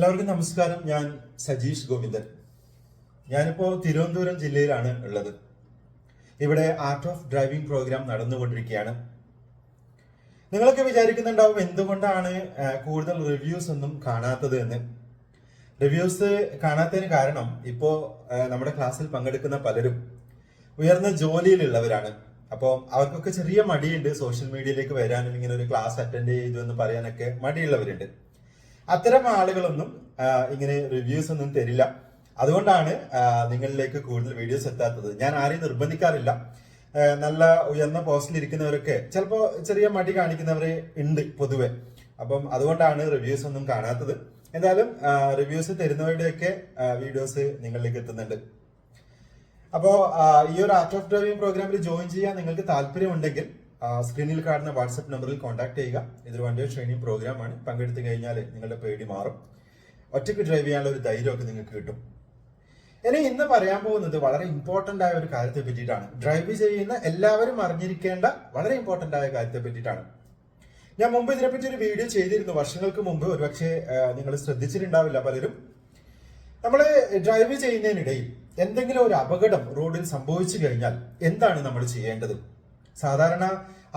എല്ലാവർക്കും നമസ്കാരം. ഞാൻ സജീഷ് ഗോവിന്ദൻ. ഞാനിപ്പോ തിരുവനന്തപുരം ജില്ലയിലാണ് ഉള്ളത്. ഇവിടെ ആർട്ട് ഓഫ് ഡ്രൈവിംഗ് പ്രോഗ്രാം നടന്നുകൊണ്ടിരിക്കുകയാണ്. നിങ്ങളൊക്കെ വിചാരിക്കുന്നുണ്ടാവും എന്തുകൊണ്ടാണ് കൂടുതൽ റിവ്യൂസ് ഒന്നും കാണാത്തത് എന്ന്. റിവ്യൂസ് കാണാത്തതിന് കാരണം ഇപ്പോ നമ്മുടെ ക്ലാസ്സിൽ പങ്കെടുക്കുന്ന പലരും ഉയർന്ന ജോലിയിലുള്ളവരാണ്. അപ്പോൾ അവർക്കൊക്കെ ചെറിയ മടിയുണ്ട് സോഷ്യൽ മീഡിയയിലേക്ക് വരാനും ഇങ്ങനെ ഒരു ക്ലാസ് അറ്റൻഡ് ചെയ്തു എന്ന് പറയാനൊക്കെ മടിയുള്ളവരുണ്ട്. അത്തരം ആളുകളൊന്നും ഇങ്ങനെ റിവ്യൂസ് ഒന്നും തരില്ല. അതുകൊണ്ടാണ് നിങ്ങളിലേക്ക് കൂടുതൽ വീഡിയോസ് എത്താത്തത്. ഞാൻ ആരെയും നിർബന്ധിക്കാറില്ല. നല്ല ഉയർന്ന പോസ്റ്റിൽ ഇരിക്കുന്നവരൊക്കെ ചിലപ്പോൾ ചെറിയ മടി കാണിക്കുന്നവരെ ഉണ്ട് പൊതുവെ. അപ്പം അതുകൊണ്ടാണ് റിവ്യൂസ് ഒന്നും കാണാത്തത്. എന്തായാലും റിവ്യൂസ് തരുന്നവരുടെയൊക്കെ വീഡിയോസ് നിങ്ങളിലേക്ക് എത്തുന്നുണ്ട്. അപ്പോൾ ഈ ഒരു ആർട്ട് ഓഫ് ഡ്രൈവിംഗ് പ്രോഗ്രാമിൽ ജോയിൻ ചെയ്യാൻ നിങ്ങൾക്ക് താല്പര്യമുണ്ടെങ്കിൽ സ്ക്രീനിൽ കാണുന്ന വാട്സപ്പ് നമ്പറിൽ കോൺടാക്ട് ചെയ്യുക. ഇതൊരു വൺ ഡേ ട്രെയിനിങ് പ്രോഗ്രാമാണ് പങ്കെടുത്തു കഴിഞ്ഞാൽ നിങ്ങളുടെ പേടി മാറും. ഒറ്റയ്ക്ക് ഡ്രൈവ് ചെയ്യാനുള്ള ഒരു ധൈര്യമൊക്കെ നിങ്ങൾക്ക് കിട്ടും. ഇനി ഇന്ന് പറയാൻ പോകുന്നത് വളരെ ഇമ്പോർട്ടന്റ് ആയ ഒരു കാര്യത്തെ പറ്റിയിട്ടാണ്. ഡ്രൈവ് ചെയ്യുന്ന എല്ലാവരും അറിഞ്ഞിരിക്കേണ്ട വളരെ ഇമ്പോർട്ടന്റ് ആയ കാര്യത്തെ പറ്റിയിട്ടാണ്. ഞാൻ മുമ്പ് ഇതിനെപ്പറ്റി ഒരു വീഡിയോ ചെയ്തിരുന്നു. വർഷങ്ങൾക്ക് മുമ്പ് ഒരുപക്ഷെ നിങ്ങൾ ശ്രദ്ധിച്ചിട്ടുണ്ടാവില്ല പലരും. നമ്മൾ ഡ്രൈവ് ചെയ്യുന്നതിനിടയിൽ എന്തെങ്കിലും ഒരു അപകടം റോഡിൽ സംഭവിച്ചു കഴിഞ്ഞാൽ എന്താണ് നമ്മൾ ചെയ്യേണ്ടത്? സാധാരണ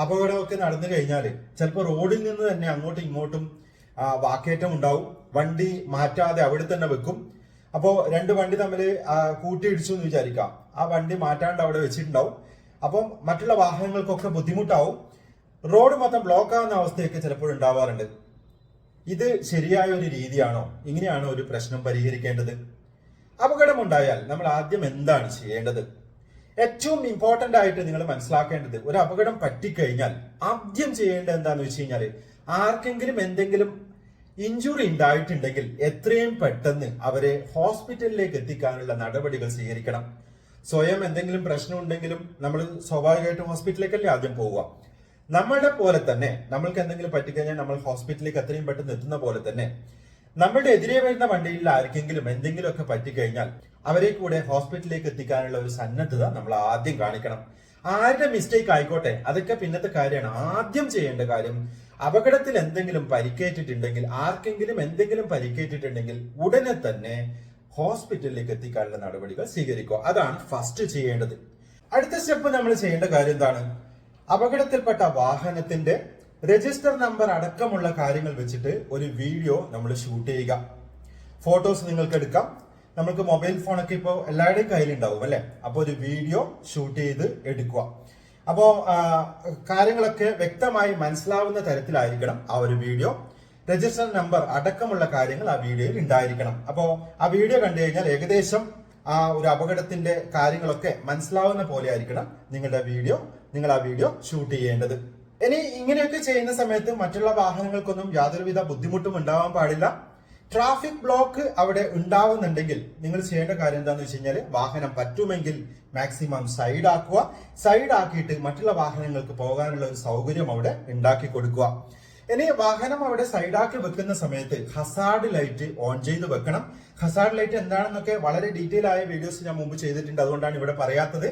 അപകടമൊക്കെ നടന്നു കഴിഞ്ഞാൽ ചിലപ്പോൾ റോഡിൽ നിന്ന് തന്നെ അങ്ങോട്ടും ഇങ്ങോട്ടും വാക്കേറ്റം ഉണ്ടാവും. വണ്ടി മാറ്റാതെ അവിടെ തന്നെ വെക്കും. അപ്പോൾ രണ്ട് വണ്ടി തമ്മിൽ കൂട്ടിയിടിച്ചു എന്ന് വിചാരിക്കാം. ആ വണ്ടി മാറ്റാണ്ട് അവിടെ വെച്ചിട്ടുണ്ടാവും. അപ്പം മറ്റുള്ള വാഹനങ്ങൾക്കൊക്കെ ബുദ്ധിമുട്ടാവും. റോഡ് മൊത്തം ബ്ലോക്ക് ആവുന്ന അവസ്ഥയൊക്കെ ചിലപ്പോൾ ഉണ്ടാവാറുണ്ട്. ഇത് ശരിയായ ഒരു രീതിയാണോ? ഇങ്ങനെയാണോ ഒരു പ്രശ്നം പരിഹരിക്കേണ്ടത്? അപകടമുണ്ടായാൽ നമ്മൾ ആദ്യം എന്താണ് ചെയ്യേണ്ടത്? ഏറ്റവും ഇമ്പോർട്ടന്റ് ആയിട്ട് നിങ്ങൾ മനസ്സിലാക്കേണ്ടത് ഒരു അപകടം പറ്റിക്കഴിഞ്ഞാൽ ആദ്യം ചെയ്യേണ്ടത് എന്താന്ന് വെച്ച് കഴിഞ്ഞാൽ ആർക്കെങ്കിലും എന്തെങ്കിലും ഇഞ്ചുറി ഉണ്ടായിട്ടുണ്ടെങ്കിൽ എത്രയും പെട്ടെന്ന് അവരെ ഹോസ്പിറ്റലിലേക്ക് എത്തിക്കാനുള്ള നടപടികൾ സ്വീകരിക്കണം. സ്വയം എന്തെങ്കിലും പ്രശ്നം ഉണ്ടെങ്കിലും നമ്മൾ സ്വാഭാവികമായിട്ടും ഹോസ്പിറ്റലിലേക്കല്ലേ ആദ്യം പോവുക. നമ്മളുടെ പോലെ തന്നെ നമ്മൾക്ക് എന്തെങ്കിലും പറ്റിക്കഴിഞ്ഞാൽ നമ്മൾ ഹോസ്പിറ്റലിലേക്ക് എത്രയും പെട്ടെന്ന് എത്തുന്ന പോലെ തന്നെ നമ്മളുടെ എതിരെ വരുന്ന വണ്ടിയിൽ ആർക്കെങ്കിലും എന്തെങ്കിലുമൊക്കെ പറ്റിക്കഴിഞ്ഞാൽ അവരെ കൂടെ ഹോസ്പിറ്റലിലേക്ക് എത്തിക്കാനുള്ള ഒരു സന്നദ്ധത നമ്മൾ ആദ്യം കാണിക്കണം. ആരുടെ മിസ്റ്റേക്ക് ആയിക്കോട്ടെ അതൊക്കെ പിന്നത്തെ കാര്യമാണ്. ആദ്യം ചെയ്യേണ്ട കാര്യം അപകടത്തിൽ എന്തെങ്കിലും പരിക്കേറ്റിട്ടുണ്ടെങ്കിൽ ആർക്കെങ്കിലും എന്തെങ്കിലും പരിക്കേറ്റിട്ടുണ്ടെങ്കിൽ ഉടനെ തന്നെ ഹോസ്പിറ്റലിലേക്ക് എത്തിക്കാനുള്ള നടപടികൾ സ്വീകരിക്കുക. അതാണ് ഫസ്റ്റ് ചെയ്യേണ്ടത്. അടുത്ത സ്റ്റെപ്പ് നമ്മൾ ചെയ്യേണ്ട കാര്യം എന്താണ്? അപകടത്തിൽപ്പെട്ട വാഹനത്തിന്റെ രജിസ്റ്റർ നമ്പർ അടക്കമുള്ള കാര്യങ്ങൾ വെച്ചിട്ട് ഒരു വീഡിയോ നമ്മൾ ഷൂട്ട് ചെയ്യുക. ഫോട്ടോസ് നിങ്ങൾക്ക് എടുക്കാം. നമുക്ക് മൊബൈൽ ഫോണൊക്കെ ഇപ്പോൾ എല്ലാവരുടെയും കയ്യിലുണ്ടാവും അല്ലെ? അപ്പോൾ ഒരു വീഡിയോ ഷൂട്ട് ചെയ്ത് എടുക്കുക. അപ്പോൾ കാര്യങ്ങളൊക്കെ വ്യക്തമായി മനസ്സിലാവുന്ന തരത്തിലായിരിക്കണം ആ ഒരു വീഡിയോ. രജിസ്റ്റർ നമ്പർ അടക്കമുള്ള കാര്യങ്ങൾ ആ വീഡിയോയിൽ ഉണ്ടായിരിക്കണം. അപ്പോൾ ആ വീഡിയോ കണ്ടു കഴിഞ്ഞാൽ ഏകദേശം ആ ഒരു അപകടത്തിന്റെ കാര്യങ്ങളൊക്കെ മനസ്സിലാവുന്ന പോലെ ആയിരിക്കണം നിങ്ങളുടെ വീഡിയോ നിങ്ങൾ ആ വീഡിയോ ഷൂട്ട് ചെയ്യേണ്ടത്. ഇനി ഇങ്ങനെയൊക്കെ ചെയ്യുന്ന സമയത്ത് മറ്റുള്ള വാഹനങ്ങൾക്കൊന്നും യാതൊരുവിധ ബുദ്ധിമുട്ടും ഉണ്ടാവാൻ പാടില്ല. ട്രാഫിക് ബ്ലോക്ക് അവിടെ ഉണ്ടാവുന്നുണ്ടെങ്കിൽ നിങ്ങൾ ചെയ്യേണ്ട കാര്യം എന്താണെന്ന് വെച്ച് കഴിഞ്ഞാൽ വാഹനം പറ്റുമെങ്കിൽ മാക്സിമം സൈഡ് ആക്കുക. സൈഡ് ആക്കിയിട്ട് മറ്റുള്ള വാഹനങ്ങൾക്ക് പോകാനുള്ള ഒരു സൗകര്യം അവിടെ ഉണ്ടാക്കി കൊടുക്കുക. ഇനി വാഹനം അവിടെ സൈഡാക്കി വെക്കുന്ന സമയത്ത് ഹസാർഡ് ലൈറ്റ് ഓൺ ചെയ്ത് വെക്കണം. ഹസാർഡ് ലൈറ്റ് എന്താണെന്നൊക്കെ വളരെ ഡീറ്റെയിൽ ആയ വീഡിയോസ് ഞാൻ മുമ്പ് ചെയ്തിട്ടുണ്ട്. അതുകൊണ്ടാണ് ഇവിടെ പറയാത്തത്.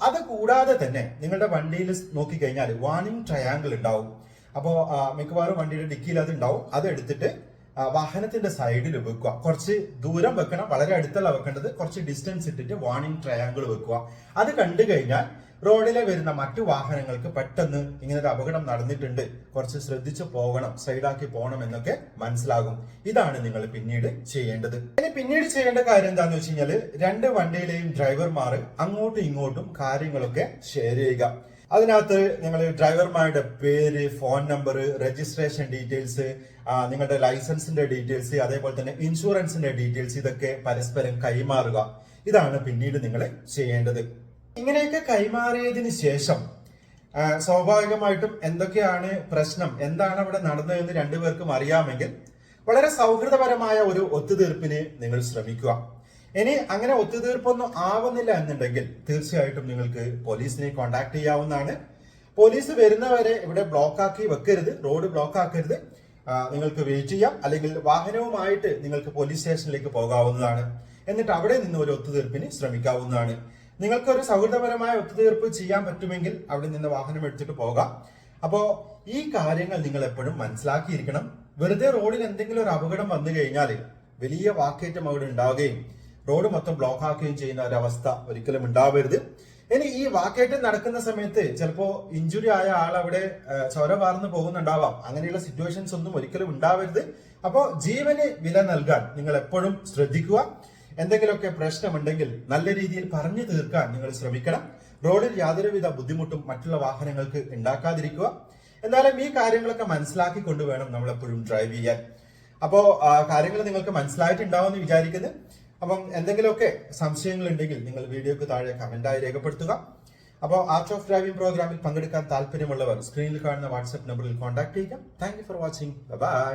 അത് കൂടാതെ തന്നെ നിങ്ങളുടെ വണ്ടിയിൽ നോക്കിക്കഴിഞ്ഞാൽ വാണിംഗ് ട്രയാങ്കിൾ ഉണ്ടാവും. അപ്പോൾ മിക്കവാറും വണ്ടിയുടെ ഡിക്കിയിൽ അത് ഉണ്ടാവും. അത് എടുത്തിട്ട് വാഹനത്തിന്റെ സൈഡിൽ വെക്കുക. കുറച്ച് ദൂരം വെക്കണം. വളരെ അടുത്തല്ല വെക്കേണ്ടത്. കുറച്ച് ഡിസ്റ്റൻസ് ഇട്ടിട്ട് വാണിംഗ് ട്രയാങ്കിൾ വെക്കുക. അത് കണ്ടു കഴിഞ്ഞാൽ റോഡിലെ വരുന്ന മറ്റു വാഹനങ്ങൾക്ക് പെട്ടെന്ന് ഇങ്ങനൊരു അപകടം നടന്നിട്ടുണ്ട്. കുറച്ച് ശ്രദ്ധിച്ചു പോകണം സൈഡാക്കി പോകണം എന്നൊക്കെ മനസ്സിലാകും. ഇതാണ് നിങ്ങൾ പിന്നീട് ചെയ്യേണ്ടത്. ഇനി പിന്നീട് ചെയ്യേണ്ട കാര്യം എന്താണെന്ന് വെച്ച് കഴിഞ്ഞാൽ രണ്ട് വണ്ടിയിലെയും ഡ്രൈവർമാർ അങ്ങോട്ടും ഇങ്ങോട്ടും കാര്യങ്ങളൊക്കെ ഷെയർ ചെയ്യുക. അതിനകത്ത് നിങ്ങൾ ഡ്രൈവർമാരുടെ പേര് ഫോൺ നമ്പർ രജിസ്ട്രേഷൻ ഡീറ്റെയിൽസ് നിങ്ങളുടെ ലൈസൻസിന്റെ ഡീറ്റെയിൽസ് അതേപോലെ തന്നെ ഇൻഷുറൻസിന്റെ ഡീറ്റെയിൽസ് ഇതൊക്കെ പരസ്പരം കൈമാറുക. ഇതാണ് പിന്നീട് നിങ്ങൾ ചെയ്യേണ്ടത്. ഇങ്ങനെയൊക്കെ കൈമാറിയതിന് ശേഷം സ്വാഭാവികമായിട്ടും എന്തൊക്കെയാണ് പ്രശ്നം? എന്താണ് അവിടെ നടന്നതെന്ന് രണ്ടുപേർക്കും അറിയാമെങ്കിൽ വളരെ സൗഹൃദപരമായ ഒരു ഒത്തുതീർപ്പിന് നിങ്ങൾ ശ്രമിക്കുക. ഇനി അങ്ങനെ ഒത്തുതീർപ്പൊന്നും ആവുന്നില്ല എന്നുണ്ടെങ്കിൽ തീർച്ചയായിട്ടും നിങ്ങൾക്ക് പോലീസിനെ കോൺടാക്ട് ചെയ്യാവുന്നതാണ്. പോലീസ് വരുന്നവരെ ഇവിടെ ബ്ലോക്ക് ആക്കി വെക്കരുത് റോഡ് ബ്ലോക്ക് ആക്കരുത് നിങ്ങൾക്ക് വെയിറ്റ് ചെയ്യാം. അല്ലെങ്കിൽ വാഹനവുമായിട്ട് നിങ്ങൾക്ക് പോലീസ് സ്റ്റേഷനിലേക്ക് പോകാവുന്നതാണ്. എന്നിട്ട് അവിടെ നിന്ന് ഒരു ഒത്തുതീർപ്പിന് ശ്രമിക്കാവുന്നതാണ്. നിങ്ങൾക്കൊരു സൗഹൃദപരമായ ഒത്തുതീർപ്പ് ചെയ്യാൻ പറ്റുമെങ്കിൽ അവിടെ നിന്ന് വാഹനം എടുത്തിട്ട് പോകാം. അപ്പോ ഈ കാര്യങ്ങൾ നിങ്ങൾ എപ്പോഴും മനസ്സിലാക്കിയിരിക്കണം. വെറുതെ റോഡിൽ എന്തെങ്കിലും ഒരു അപകടം വന്നു കഴിഞ്ഞാൽ വലിയ വാക്കേറ്റം അവിടെ ഉണ്ടാവുകയും റോഡ് മൊത്തം ബ്ലോക്ക് ആക്കുകയും ചെയ്യുന്ന ഒരവസ്ഥ ഒരിക്കലും ഉണ്ടാവരുത്. ഇനി ഈ വാക്കേറ്റം നടക്കുന്ന സമയത്ത് ചിലപ്പോ ഇഞ്ചുറി ആയ ആൾ അവിടെ ചൊര വാർന്നു പോകുന്നുണ്ടാവാം. അങ്ങനെയുള്ള സിറ്റുവേഷൻസ് ഒന്നും ഒരിക്കലും ഉണ്ടാവരുത്. അപ്പോ ജീവന് വില നൽകാൻ നിങ്ങൾ എപ്പോഴും ശ്രദ്ധിക്കുക. എന്തെങ്കിലുമൊക്കെ പ്രശ്നമുണ്ടെങ്കിൽ നല്ല രീതിയിൽ പറഞ്ഞു തീർക്കാൻ നിങ്ങൾ ശ്രമിക്കണം. റോഡിൽ യാതൊരുവിധ ബുദ്ധിമുട്ടും മറ്റുള്ള വാഹനങ്ങൾക്ക് ഉണ്ടാക്കാതിരിക്കുക. എന്നാലും ഈ കാര്യങ്ങളൊക്കെ മനസ്സിലാക്കിക്കൊണ്ട് വേണം നമ്മൾ എപ്പോഴും ഡ്രൈവ് ചെയ്യാൻ അപ്പോൾ കാര്യങ്ങൾ നിങ്ങൾക്ക് മനസ്സിലായിട്ടുണ്ടാവുമെന്ന് വിചാരിക്കുന്നു. അപ്പം എന്തെങ്കിലുമൊക്കെ സംശയങ്ങൾ ഉണ്ടെങ്കിൽ നിങ്ങൾ വീഡിയോക്ക് താഴെ കമന്റായി രേഖപ്പെടുത്തുക. അപ്പോൾ ആർട്ട് ഓഫ് ഡ്രൈവിംഗ് പ്രോഗ്രാമിൽ പങ്കെടുക്കാൻ താല്പര്യമുള്ളവർ സ്ക്രീനിൽ കാണുന്ന വാട്സ്ആപ്പ് നമ്പറിൽ കോൺടാക്ട് ചെയ്യുക. Thank for watching bye